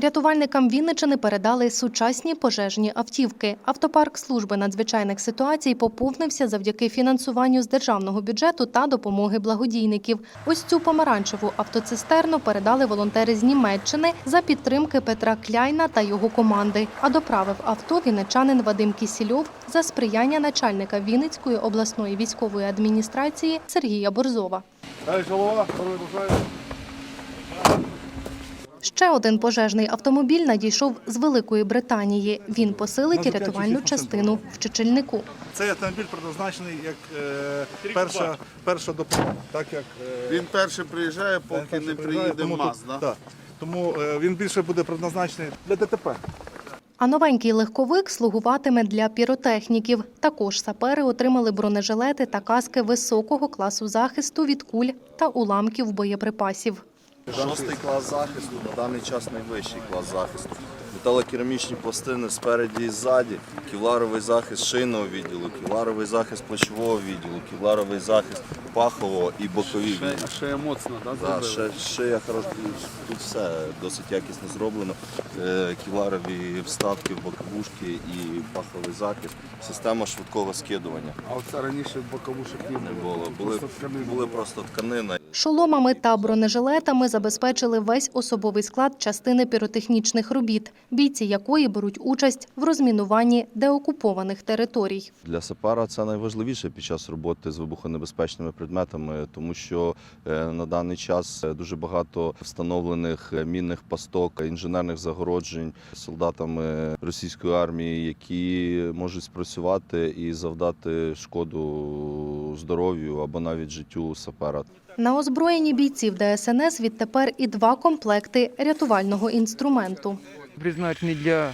Рятувальникам Вінничини передали сучасні пожежні автівки. Автопарк служби надзвичайних ситуацій поповнився завдяки фінансуванню з державного бюджету та допомоги благодійників. Ось цю помаранчеву автоцистерну передали волонтери з Німеччини за підтримки Петра Кляйна та його команди. А доправив авто вінничанин Вадим Кісільов за сприяння начальника Вінницької обласної військової адміністрації Сергія Борзова. Голова. Ще один пожежний автомобіль надійшов з Великої Британії. Він посилить рятувальну частину в Чечельнику. Цей автомобіль предназначений як е, перша, перша допомога. Так як е, Він перший приїжджає, поки не приїде тому МАЗ. Да? так. Тому е, він більше буде предназначений для ДТП. А новенький легковик слугуватиме для піротехніків. Також сапери отримали бронежилети та каски високого класу захисту від куль та уламків боєприпасів. Шостий клас захисту, на даний час найвищий клас захисту. Металокерамічні пластини спереді і ззаді, кевларовий захист шийного відділу, кевларовий захист плечового відділу, кевларовий захист пахового і бокові відділу. Ще моцно, да, Да, ще, шия хороша, тут все досить якісно зроблено. Е, Кевларові вставки, боковушки і паховий захист. Система швидкого скидування А оце раніше боковушок не не було. було. Були, Просто були просто тканина. Шоломами та бронежилетами забезпечили весь особовий склад частини піротехнічних робіт, бійці якої беруть участь в розмінуванні деокупованих територій. Для сапера це найважливіше під час роботи з вибухонебезпечними предметами, тому що е, на даний час е, дуже багато встановлених е, мінних пасток, інженерних загороджень солдатами російської армії, які можуть спрацювати і завдати шкоду здоров'ю або навіть життю сапера. На озброєнні бійців ДСНС відтепер і два комплекти рятувального інструменту. призначений для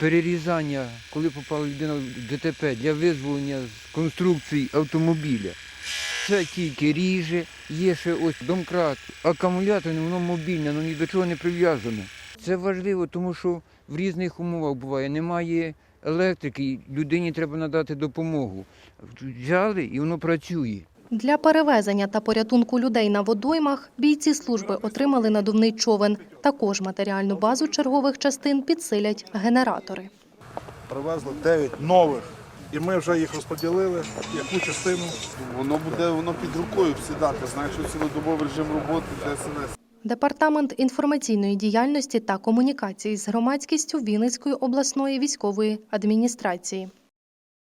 перерізання, коли попала людина в ДТП, для визволення з конструкції автомобіля. Це тільки ріже, є ще ось домкрат, акумулятор, воно мобільне, воно ні до чого не прив'язане. Це важливо, тому що в різних умовах буває, немає електрики, людині треба надати допомогу. Взяли і воно працює. Для перевезення та порятунку людей на водоймах бійці служби отримали надувний човен. Також матеріальну базу чергових частин підсилять генератори. Привезли 9 нових. І ми вже їх розподілили, яку частину. Воно буде воно під рукою всідати, знаєш, цілодобовий режим роботи ДСНС. Департамент інформаційної діяльності та комунікації з громадськістю Вінницької обласної військової адміністрації.